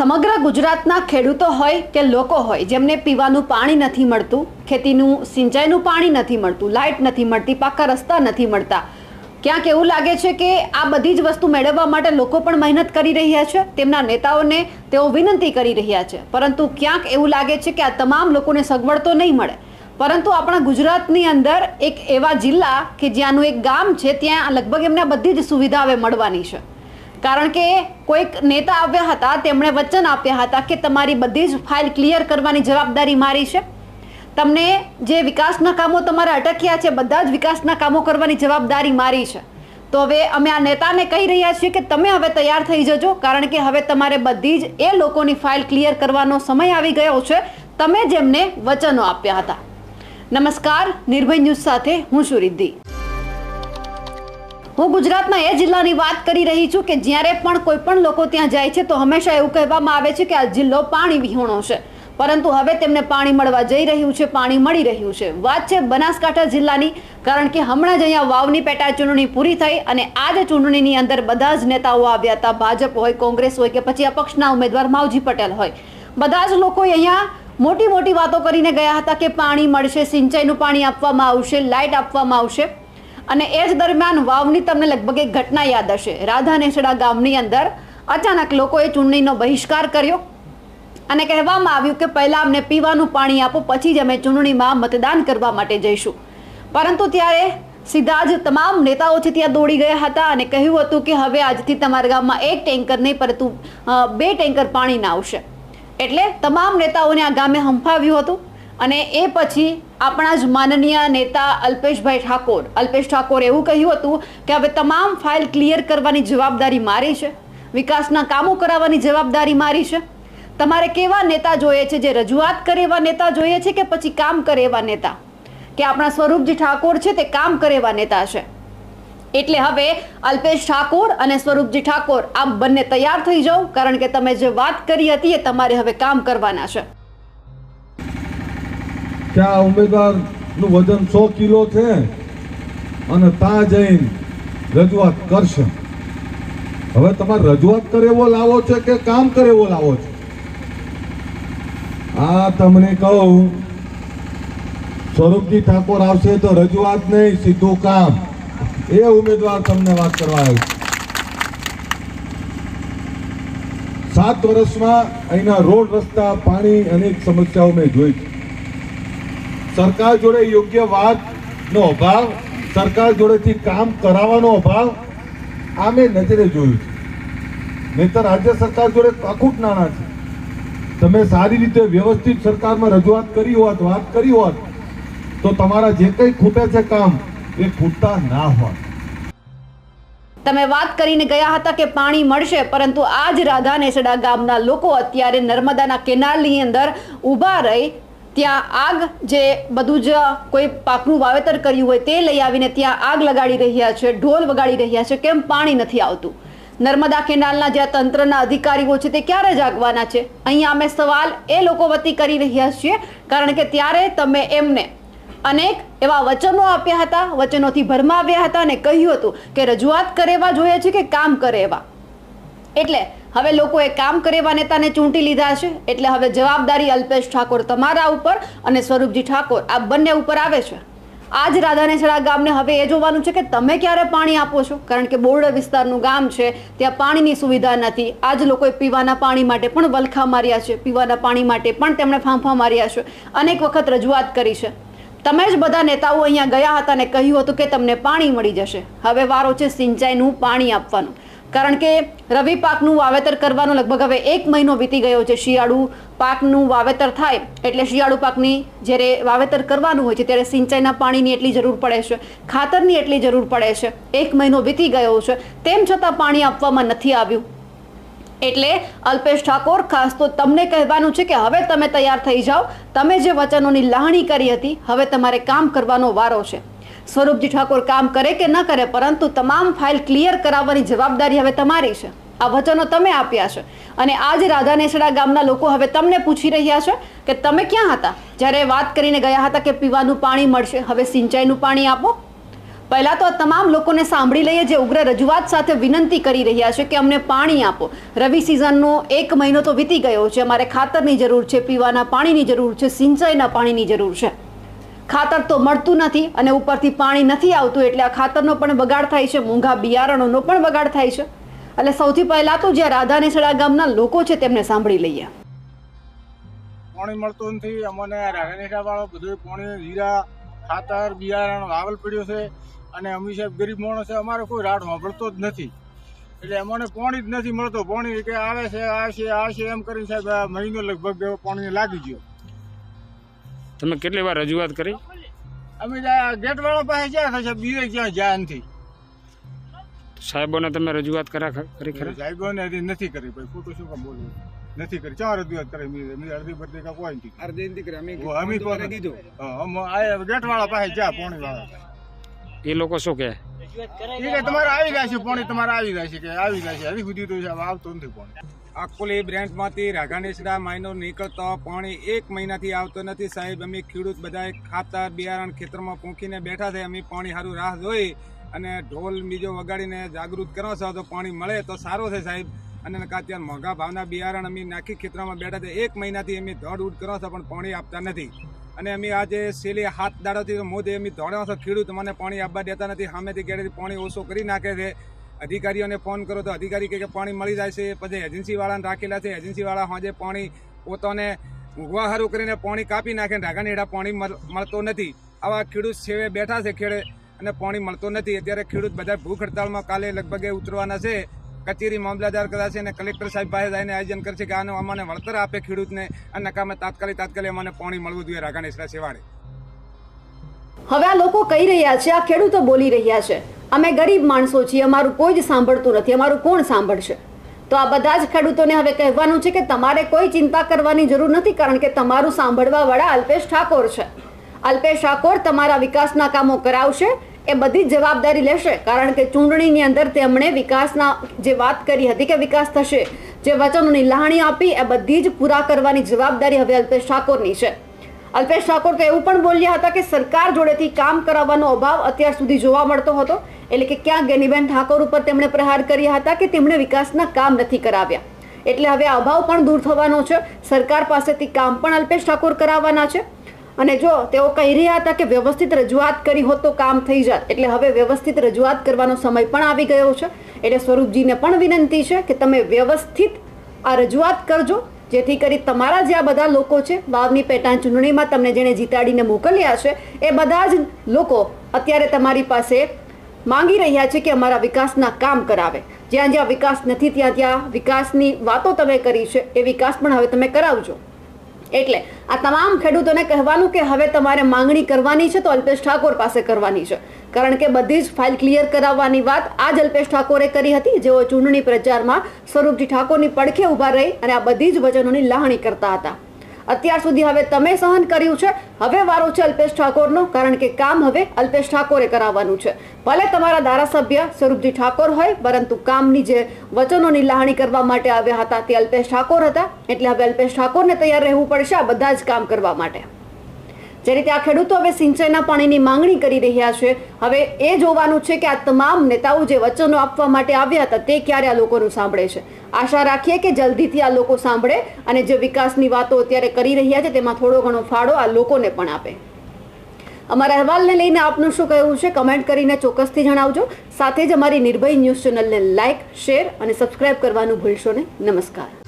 સમગ્ર ગુજરાતના ખેડૂતો હોય કે લોકો હોય, જેમને પીવાનું પાણી નથી મળતું, ખેતીનું સિંચાઈનું પાણી નથી મળતું, લાઇટ નથી મળતી, પાકા રસ્તા નથી મળતા, ક્યાંક એવું લાગે છે કે આ બધી જ વસ્તુ મેળવવા માટે લોકો પણ મહેનત કરી રહ્યા છે, તેમના નેતાઓને તેઓ વિનંતી કરી રહ્યા છે. પરંતુ ક્યાંક એવું લાગે છે કે આ તમામ લોકોને સગવડ તો નહીં મળે. પરંતુ આપણા ગુજરાતની અંદર એક એવા જિલ્લા કે જ્યાંનું એક ગામ છે, ત્યાં લગભગ એમને બધી જ સુવિધા હવે મળવાની છે. કારણ કે કોઈક નેતા આવ્યા હતા, તેમણે વચન આપ્યા હતા કે તમારી બધી જ ફાઇલ ક્લિયર કરવાની જવાબદારી મારી છે. તમને જે વિકાસના કામો તમારા અટક્યા છે, બધા જ વિકાસના કામો કરવાની જવાબદારી મારી છે. તો હવે અમે આ નેતાને કહી રહ્યા છીએ કે તમે હવે તૈયાર થઈ જજો, કારણ કે હવે તમારે બધી જ એ લોકોની ફાઇલ ક્લિયર કરવાનો સમય આવી ગયો છે. તમે જેમને વચનો આપ્યા હતા. નમસ્કાર, નિર્ભય ન્યૂઝ સાથે હું છું રિદ્ધિ. હું ગુજરાતમાં એ જિલ્લાની વાત કરી રહી છું કે જ્યારે પણ કોઈ પણ લોકો ત્યાં જાય છે, તો હંમેશા એવું કહેવામાં આવે છે કે આ જિલ્લો પાણી વિહોણો છે. પરંતુ હવે તેમને પાણી મળવા જઈ રહ્યું છે, પાણી મળી રહ્યું છે. વાત છે બનાસકાંઠા જિલ્લાની, કારણ કે હમણાં જ અહીંયા વાવની પેટા ચૂંટણી પૂરી થઈ અને આ જ ચૂંટણીની અંદર બધા જ નેતાઓ આવ્યા હતા. ભાજપ હોય, કોંગ્રેસ હોય કે પછી અપક્ષના ઉમેદવાર માવજી પટેલ હોય. બધા જ લોકો અહીંયા મોટી મોટી વાતો કરીને ગયા હતા કે પાણી મળશે, સિંચાઈનું પાણી આપવામાં આવશે લાઇટ આપવામાં આવશે. અને એ જ દરમિયાન વાવની તમને લગભગ એક ઘટના યાદ હશે. રાધા નેસડા ગામની અંદર અચાનક લોકોએ ચૂંટણીનો બહિષ્કાર કર્યો અને કહેવામાં આવ્યું કે પહેલાં અમને પીવાનું પાણી આપો, પછી જ અમે ચૂંટણીમાં મતદાન કરવા માટે જઈશું. પરંતુ ત્યારે સીધા જ તમામ નેતાઓ છે ત્યાં દોડી ગયા હતા અને કહ્યું હતું કે હવે આજથી તમારા ગામમાં એક ટેન્કર નહીં, પરંતુ બે ટેન્કર પાણીના આવશે. એટલે તમામ નેતાઓને આ ગામે હંફાવ્યું હતું. અને એ પછી આપણા જ માનનીય નેતા અલ્પેશભાઈ ઠાકોર. અલ્પેશ ઠાકોર એવું કહ્યું હતું કે હવે તમામ ફાઇલ ક્લિયર કરવાની જવાબદારી મારી છે. વિકાસના કામો કરાવવાની જવાબદારી મારી છે. તમારે કેવા નેતા જોઈએ છે? જે રજૂઆત કરે એવા નેતા જોઈએ છે કે પછી કામ કરે એવા નેતા? કે આપણા સ્વરૂપજી ઠાકોર છે તે કામ કરે એવા નેતા છે? એટલે હવે અલ્પેશ ઠાકોર અને સ્વરૂપજી ઠાકોર આમ બંને તૈયાર થઈ જાઓ, કારણ કે તમે જે વાત કરી હતી એ તમારે હવે કામ કરવાના છે. આ ઉમેદવારનું વજન સો કિલો છે અને ત્યાં જઈને રજૂઆત કરશે. હવે તમારે રજૂઆત કરે એવો લાવો છે કે કામ કરે એવો લાવો છે? આ તમને કહું, સ્વરૂપજી ઠાકોર આવશે તો રજૂઆત નહીં, સીધું કામ. એ ઉમેદવાર તમને વાત કરવા આવ્યો સાત વર્ષમાં અહીંના રોડ રસ્તા, પાણી અનેક સમસ્યાઓ મેં જોઈ છે. સરકાર જોડે યોગ્ય વાતનો અભાવ, સરકાર જોડેથી કામ કરાવવાનો અભાવ આ મેં નજરે જોયું છે. નહીતર રાજ્ય સરકાર જોડે અખૂટ નાણાં છે. તમે સારી રીતે વ્યવસ્થિત સરકારમાં રજૂઆત કરી હોત, વાત કરી હોત, તો તમારા જે કંઈ ખૂટે છે કામ એ ખૂટતા ના હોત. તમે વાત કરીને ગયા હતા કે પાણી મળશે, પરંતુ આ જ રાધા નેસડા ગામના લોકો અત્યારે નર્મદાના કેનાલની અંદર ઊભા રહી ત્યાં આગ જે બધું જ કોઈ પાકનું વાવેતર કર્યું હોય તે લઈ આવીને ત્યાં આગ લગાડી રહ્યા છે, ઢોલ વગાડી રહ્યા છે, કેમ પાણી નથી આવતું? નર્મદા કેનાલના જ્યાં તંત્રના અધિકારીઓ છે તે ક્યારે જાગવાના છે? અહીંયા અમે સવાલ એ લોકો વતી કરી રહ્યા છીએ, કારણ કે ત્યારે તમે એમને અનેક એવા વચનો આપ્યા હતા, વચનોથી ભરમાવ્યા હતા અને કહ્યું હતું કે રજૂઆત કરેવા જોઈએ છે કે કામ કરે એવા એટલે હવે લોકોએ કામ કરેવા નેતાને ચૂંટી લીધા છે, એટલે હવે જવાબદારી અલ્પેશ ઠાકોર તમારા ઉપર અને સ્વરૂપજી ઠાકોર આ બંને ઉપર આવે છે. આજ રાધાનેસડા ગામને હવે એ જોવાનું છે કે તમે ક્યારે પાણી આપો છો? કારણ કે બોર્ડર વિસ્તારનું ગામ છે, ત્યાં પાણીની સુવિધા નથી. આજ લોકોએ પીવાના પાણી માટે પણ વલખા માર્યા છે, પીવાના પાણી માટે પણ તેમણે ફાંફા માર્યા છે. અનેક વખત રજૂઆત કરી છે. તમે જ બધા નેતાઓ અહીંયા ગયા હતા અને કહ્યું હતું કે તમને પાણી મળી જશે. હવે વારો છે સિંચાઈનું પાણી આપવાનું. કારણ કે રવિ પાકનું વાવેતર કરવાનો લગભગ હવે એક મહિનો વીતી ગયો છે. શિયાળુ પાકનું વાવેતર થાય એટલે શિયાળુ પાકની જ્યારે વાવેતર કરવાનું હોય છે ત્યારે સિંચાઈના પાણીની એટલી જરૂર પડે છે, ખાતરની એટલી જરૂર પડે છે. એક મહિનો વીતી ગયો છે, તેમ છતાં પાણી આપવામાં નથી આવ્યું. એટલે અલ્પેશ ઠાકોર, ખાસ તો તમને કહેવાનું છે કે હવે તમે તૈયાર થઈ જાઓ. તમે જે વચનોની લાહણી કરી હતી, હવે તમારે કામ કરવાનો વારો છે. સ્વરૂપજી ઠાકોર કામ કરે કે ન કરે, પરંતુ તમામ ફાઇલ ક્લિયર કરાવવાની જવાબદારી હવે તમારી છે. આ વચનો તમે આપ્યા છે. અને આજ રાધાનેસડા ગામના લોકો હવે તમને પૂછી રહ્યા છે કે તમે ક્યાં હતા? જ્યારે વાત કરીને ગયા હતા કે પીવાનું પાણી મળશે, હવે સિંચાઈનું પાણી આપો? પહેલાં તો આ તમામ લોકોને સાંભળી લઈએ જે ઉગ્ર રજૂઆત સાથે વિનંતી કરી રહ્યા છે કે અમને પાણી આપો. રવિ સિઝનનો એક મહિનો તો વીતી ગયો છે. અમારે ખાતરની જરૂર છે, પીવાના પાણીની જરૂર છે, સિંચાઈના પાણીની જરૂર છે. ખાતર તો મળતું નથી અને ઉપરથી પાણી નથી આવતું એટલે આ ખાતરનો પણ બગાડ થાય છે મોંઘા બિયારણોનો પણ બગાડ થાય છે. એટલે સૌથી પહેલા તો જે રાધાનેસડા ગામના લોકો છે તેમને સાંભળી લઈએ. પાણી મળતું નથી, અમને રાગણેટા વાળો બધું પાણી, જીરા, ખાતર, બિયારણ, વાવલ પડ્યો છે અને અમી સાહેબ ગરીબ માણસ છે, અમારે કોઈ રાડ વાપરતો જ નથી. એટલે અમને પાણી જ નથી મળતો. પાણી કે આવે છે, આ છે આ છે, એમ કરીને સાહેબ મહિનો લગભગ પાણી લાગી ગયો. તમે કેટલી વાર રજૂઆત કરી? અમે ગેટ વાળા પાસે જ્યાં થશે બીજે ક્યાં જ્યાં નથી સાહેબોને તમે રજૂઆત કર્યા કરી ખરી? સાહેબોને નથી કરી ભાઈ ખોટું શું કામ બોલવું? નથી કરી. ચાર રજૂઆત કરી મેં મેં અડધી બધી કા કોઈ નથી અડધી નથી કરી અમે અમે તો કીધું. આ ગેટ વાળા પાસે જા પોણી વાળા એ લોકો શું કહે? એ કે તમારે આવી જાય છે પોણી તમારે આવી જાય છે કે આવી જાય છે. હજી સુધી તો આવતું નથી પાણી. અકોલી બ્રાન્ચમાંથી રાઘાનેસડા માઇનો નીકળતો પાણી એક મહિનાથી આવતો નથી. સાહેબ, અમે ખેડૂત બધાએ ખાતર બિયારણ ખેતરમાં પૂંખીને બેઠા છે. અમે પાણી સારું રાહ જોઈ અને ઢોલ બીજો વગાડીને જાગૃત કરો છો. તો પાણી મળે તો સારું છે સાહેબ. અને અત્યારે ત્યાં મોંઘા ભાવના બિયારણ અમે નાખી ખેતરમાં બેઠા છે. એક મહિનાથી અમે દોડ ઉડ કરો છો, પણ પાણી આપતા નથી. અને અમે આજે છેલ્લી હાથ દાડોથી મોદી અમે દોડ્યા છો. ખેડૂત મને પાણી આપવા દેતા નથી. સામેથી ગેડેથી પાણી ઓછો કરી નાખે છે. અધિકારીઓને ફોન કરો તો અધિકારી કહે કે પાણી મળી જાય છે. પછી એજન્સીવાળાને રાખેલા છે. એજન્સીવાળા હોજે પાણી પોતાને ઊંઘવા હારું કરીને પાણી કાપી નાખે ને રાગાની હેઠા પાણી મળ- મળતો નથી. આવા ખેડૂત છેવે બેઠા છે ખેડે અને પાણી મળતો નથી. અત્યારે ખેડૂત બધા ભૂખ હડતાળમાં કાલે લગભગ ઉતરવાના છે. કચેરી મામલાદાર કદાચ અને કલેક્ટર સાહેબ પાસે જઈને આયોજન કરશે કે આનું અમને વળતર આપે ખેડૂતને. અને નકામે તાત્કાલિક તાત્કાલિક અમને પાણી મળવું જોઈએ રાગાનેસરા સેવાડે હવે આ લોકો કહી રહ્યા છે, આ ખેડૂતો બોલી રહ્યા છે. અમે ગરીબ માણસો છીએ, અમારું કોઈ જ સાંભળતું નથી, અમારું કોણ સાંભળશે? તો આ બધા જ ખેડૂતોને હવે કહેવાનું છે કે તમારે કોઈ ચિંતા કરવાની જરૂર નથી, કારણ કે તમારું સાંભળવા વાળા અલ્પેશ ઠાકોર છે. અલ્પેશ ઠાકોર તમારા વિકાસના કામો કરાવશે, એ બધી જ જવાબદારી લેશે, કારણ કે ચૂંટણીની અંદર તેમણે વિકાસના જે વાત કરી હતી કે વિકાસ થશે, જે વચનોની લાહણી આપી, એ બધી જ પૂરા કરવાની જવાબદારી હવે અલ્પેશ ઠાકોરની છે. અલ્પેશ ઠાકોર તો એવું પણ બોલ્યા હતા કે સરકાર જોડેથી કામ કરાવવાનો અભાવ અત્યાર સુધી જોવા મળતો હતો. એટલે કે ક્યાં ગેનીબેન ઠાકોર ઉપર તેમણે પ્રહાર કર્યા હતા કે તેમણે વિકાસના કામ નથી કરાવ્યા. એટલે હવે અભાવ પણ દૂર થવાનો છે. સરકાર પાસેથી કામ પણ અલ્પેશ ઠાકોર કરાવવાના છે. અને જો તેઓ કહી રહ્યા હતા કે વ્યવસ્થિત રજૂઆત કરી હોત તો કામ થઈ જાત. એટલે હવે વ્યવસ્થિત રજૂઆત કરવાનો સમય પણ આવી ગયો છે. એટલે સ્વરૂપજીને પણ વિનંતી છે કે તમે વ્યવસ્થિત આ રજૂઆત કરજો. જેથી કરી તમારા જે આ બધા લોકો છે, વાવની પેટા ચૂંટણીમાં તમને જેણે જીતાડીને મોકલ્યા છે, એ બધા જ લોકો અત્યારે તમારી પાસે માંગી રહ્યા છે કે અમારા વિકાસના કામ કરાવે. જ્યાં જ્યાં વિકાસ નથી, ત્યાં ત્યાં વિકાસની વાતો તમે કરી છે, એ વિકાસ પણ હવે તમે કરાવજો. એટલે આ તમામ ખેડૂતોને કહેવાનું કે હવે તમારે માંગણી કરવાની છે તો અલ્પેશ ઠાકોર પાસે કરવાની છે. કારણ કે બધી જ ફાઇલ ક્લિયર કરાવવાની વાત આ જ અલ્પેશ ઠાકોરે કરી હતી. જેઓ ચૂંટણી પ્રચારમાં સ્વરૂપજી ઠાકોરની પડખે ઊભા રહી અને આ બધી જ વચનોની લાહણી કરતા હતા. અત્યાર સુધી હવે તમે સહન કર્યું છે. હવે વારો છે અલ્પેશ ઠાકોરનો, કારણ કે કામ હવે અલ્પેશ ઠાકોરે કરાવવાનું છે. ભલે તમારા ધારાસભ્ય સ્વરૂપજી ઠાકોર હોય, પરંતુ કામની જે વચનોની લાહણી કરવા માટે આવ્યા હતા તે અલ્પેશ ઠાકોર હતા. એટલે હવે અલ્પેશ ઠાકોરને તૈયાર રહેવું પડશે આ બધા જ કામ કરવા માટે. જે રીતે આ ખેડૂતો હવે સિંચાઈના પાણીની માંગણી કરી રહ્યા છે, હવે એ જોવાનું છે કે આ તમામ નેતાઓ જે વચનો આપવા માટે આવ્યા હતા, તે ક્યારે આ લોકોનું સાંભળે છે? આશા રાખીએ કે જલ્દીથી આ લોકો સાંભળે અને જે વિકાસની વાતો અત્યારે કરી રહ્યા છે, તેમાં થોડો ઘણો ફાળો આ લોકોને પણ આપે. અમારા અહેવાલને લઈને આપનું શું કહેવું છે, કમેન્ટ કરીને ચોક્કસથી જણાવજો. સાથે જ અમારી નિર્ભય ન્યૂઝ ચેનલને લાઇક શેર અને સબસ્ક્રાઇબ કરવાનું ભૂલશો નહીં. નમસ્કાર.